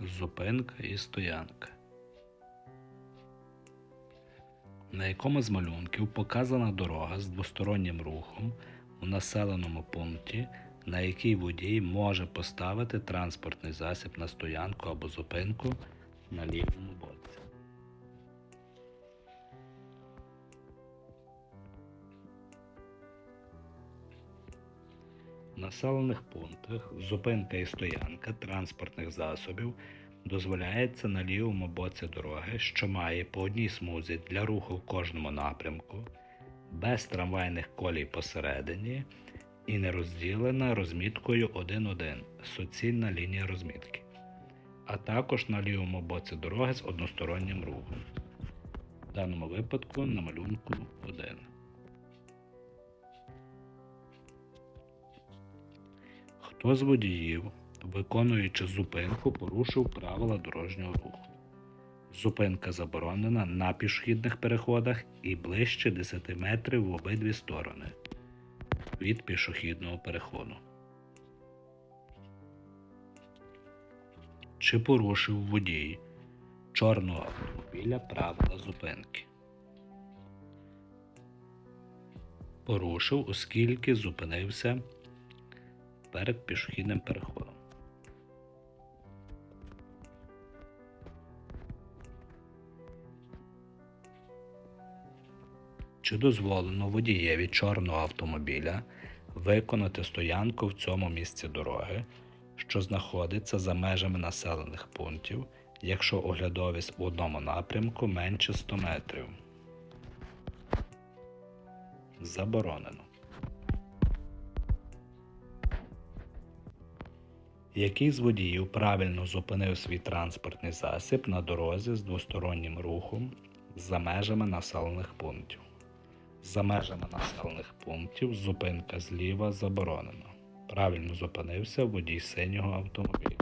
зупинка і стоянка. На якому з малюнків показана дорога з двостороннім рухом у населеному пункті, на якій водій може поставити транспортний засіб на стоянку або зупинку на лівому боці. Населених пунктах зупинка і стоянка транспортних засобів дозволяється на лівому боці дороги, що має по одній смузі для руху в кожному напрямку, без трамвайних колій посередині і не розділена розміткою 1-1 суцільна лінія розмітки, а також на лівому боці дороги з одностороннім рухом. В даному випадку на малюнку 1. Хто з водіїв, виконуючи зупинку, порушив правила дорожнього руху? Зупинка заборонена на пішохідних переходах і ближче 10 метрів в обидві сторони від пішохідного переходу. Чи порушив водій чорного автомобіля правила зупинки? Порушив, оскільки зупинився перед пішохідним переходом. Чи дозволено водієві чорного автомобіля виконати стоянку в цьому місці дороги, що знаходиться за межами населених пунктів, якщо оглядовість в одному напрямку менше 100 метрів? Заборонено. Який з водіїв правильно зупинив свій транспортний засіб на дорозі з двостороннім рухом за межами населених пунктів? За межами населених пунктів зупинка зліва заборонена. Правильно зупинився водій синього автомобіля.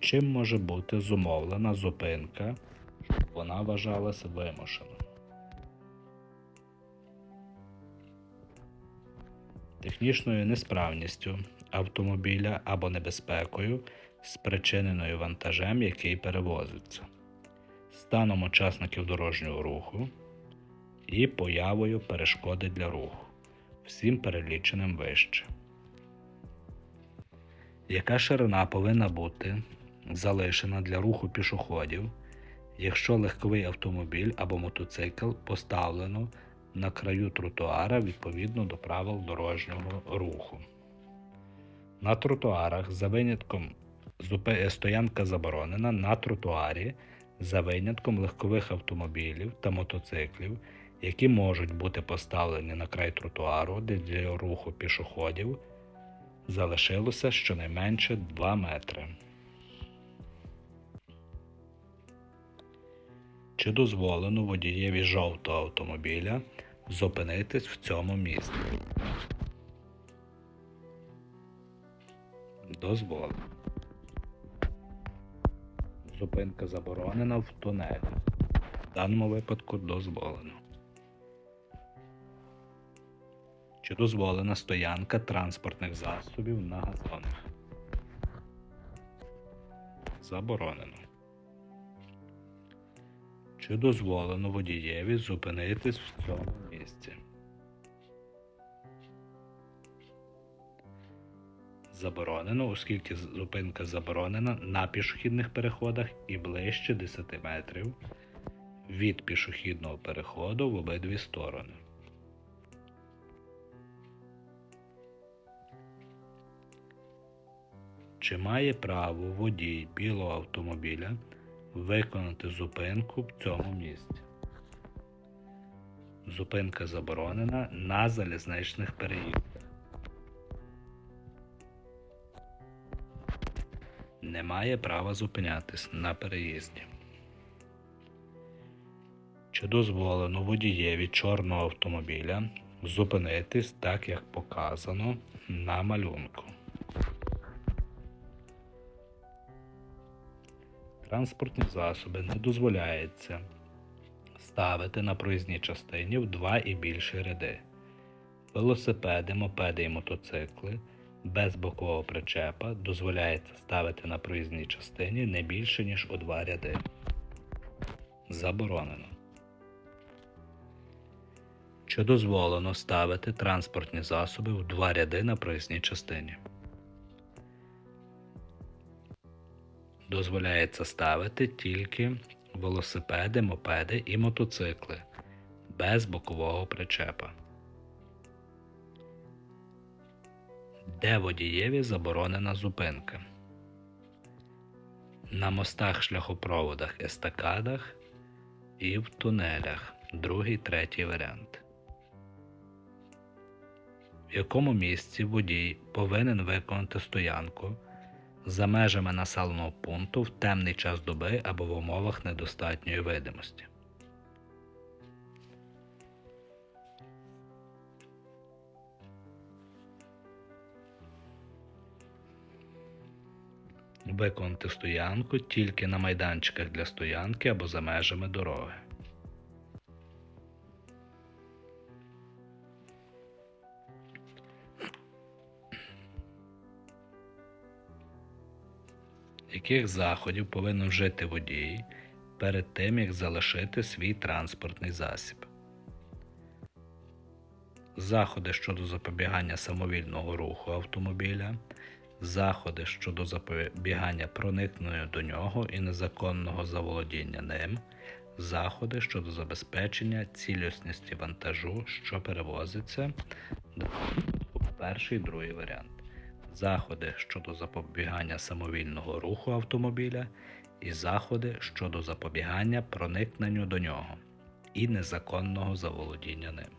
Чим може бути зумовлена зупинка, щоб вона вважалася вимушеною? Технічною несправністю автомобіля або небезпекою, спричиненою вантажем, який перевозиться, станом учасників дорожнього руху і появою перешкоди для руху, всім переліченим вище. Яка ширина повинна бути залишена для руху пішоходів, якщо легковий автомобіль або мотоцикл поставлено на краю тротуара відповідно до правил дорожнього руху. На тротуарах за винятком стоянка заборонена на тротуарі за винятком легкових автомобілів та мотоциклів, які можуть бути поставлені на край тротуару, де для руху пішоходів залишилося щонайменше 2 метри. Чи дозволено водієві жовтого автомобіля зупинитись в цьому місці? Дозволено. Зупинка заборонена в тунелі. В даному випадку дозволено. Чи дозволена стоянка транспортних засобів на газонах? Заборонено. Чи дозволено водієві зупинитись в цьому місці? Заборонено, оскільки зупинка заборонена на пішохідних переходах і ближче 10 метрів від пішохідного переходу в обидві сторони. Чи має право водій білого автомобіля виконати зупинку в цьому місці? Зупинка заборонена на залізничних переїздах. Не має права зупинятись на переїзді. Чи дозволено водієві чорного автомобіля зупинитись так, як показано на малюнку? Транспортні засоби не дозволяється ставити на проїзній частині в два і більше ряди. Велосипеди, мопеди і мотоцикли без бокового причепа дозволяється ставити на проїзній частині не більше, ніж у два ряди. Заборонено. Чи дозволено ставити транспортні засоби в два ряди на проїзній частині? Дозволяється ставити тільки велосипеди, мопеди і мотоцикли без бокового причепа. Де водієві заборонена зупинка? На мостах, шляхопроводах, естакадах і в тунелях. Другий, третій варіант. В якому місці водій повинен виконати стоянку за межами населеного пункту в темний час доби або в умовах недостатньої видимості. Виконати стоянку тільки на майданчиках для стоянки або за межами дороги. Яких заходів повинен вжити водій перед тим, як залишити свій транспортний засіб? Заходи щодо запобігання самовільного руху автомобіля, заходи щодо запобігання проникнення до нього і незаконного заволодіння ним, заходи щодо забезпечення цілісності вантажу, що перевозиться. Перший і другий варіант. Заходи щодо запобігання самовільного руху автомобіля і заходи щодо запобігання проникненню до нього і незаконного заволодіння ним.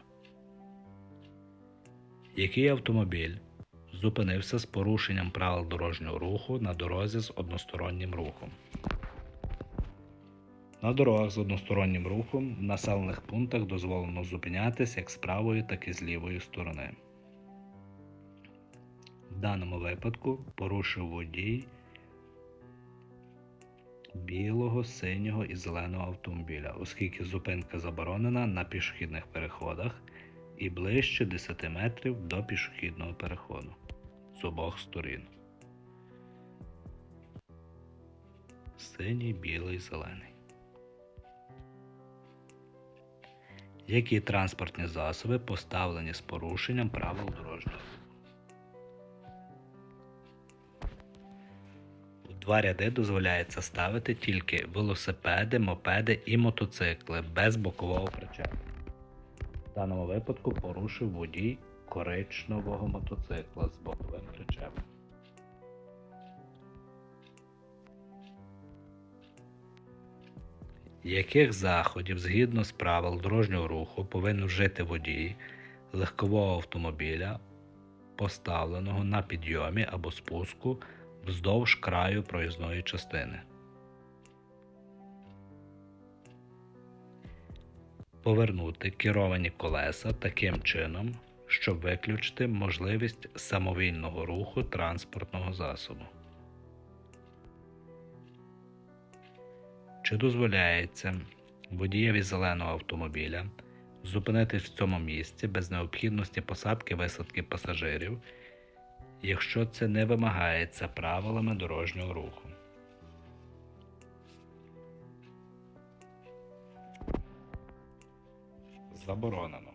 Який автомобіль зупинився з порушенням правил дорожнього руху на дорозі з одностороннім рухом? На дорогах з одностороннім рухом в населених пунктах дозволено зупинятися як з правої, так і з лівої сторони. В даному випадку порушив водій білого, синього і зеленого автомобіля, оскільки зупинка заборонена на пішохідних переходах і ближче 10 метрів до пішохідного переходу з обох сторін. Синій, білий, зелений. Які транспортні засоби поставлені з порушенням правил дорожнього два ряди дозволяється ставити тільки велосипеди, мопеди і мотоцикли без бокового причепу. В даному випадку порушив водій коричневого мотоцикла з боковим причепом. Яких заходів згідно з правил дорожнього руху повинен вжити водій легкового автомобіля, поставленого на підйомі або спуску вздовж краю проїзної частини? Повернути керовані колеса таким чином, щоб виключити можливість самовільного руху транспортного засобу. Чи дозволяється водієві зеленого автомобіля зупинитись в цьому місці без необхідності посадки висадки пасажирів, якщо це не вимагається правилами дорожнього руху? Заборонено.